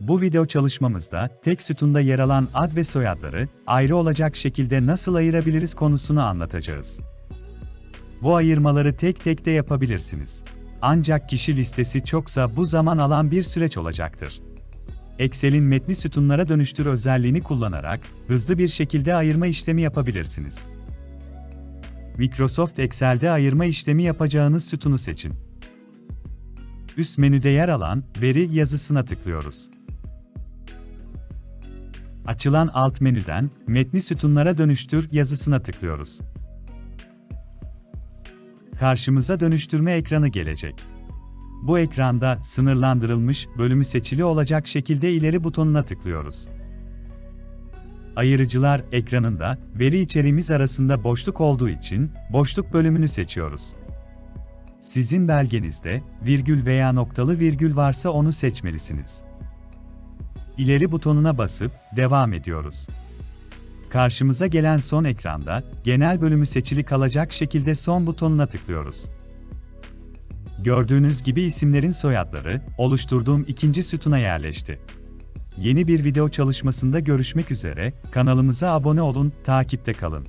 Bu video çalışmamızda tek sütunda yer alan ad ve soyadları ayrı olacak şekilde nasıl ayırabiliriz konusunu anlatacağız. Bu ayırmaları tek tek de yapabilirsiniz. Ancak kişi listesi çoksa bu zaman alan bir süreç olacaktır. Excel'in metni sütunlara dönüştür özelliğini kullanarak hızlı bir şekilde ayırma işlemi yapabilirsiniz. Microsoft Excel'de ayırma işlemi yapacağınız sütunu seçin. Üst menüde yer alan veri yazısına tıklıyoruz. Açılan alt menüden metni sütunlara dönüştür yazısına tıklıyoruz. Karşımıza dönüştürme ekranı gelecek. Bu ekranda sınırlandırılmış bölümü seçili olacak şekilde ileri butonuna tıklıyoruz. Ayırıcılar ekranında veri içeriğimiz arasında boşluk olduğu için boşluk bölümünü seçiyoruz. Sizin belgenizde virgül veya noktalı virgül varsa onu seçmelisiniz. İleri butonuna basıp devam ediyoruz. Karşımıza gelen son ekranda genel bölümü seçili kalacak şekilde son butonuna tıklıyoruz. Gördüğünüz gibi isimlerin soyadları oluşturduğum ikinci sütuna yerleşti. Yeni bir video çalışmasında görüşmek üzere, kanalımıza abone olun, takipte kalın.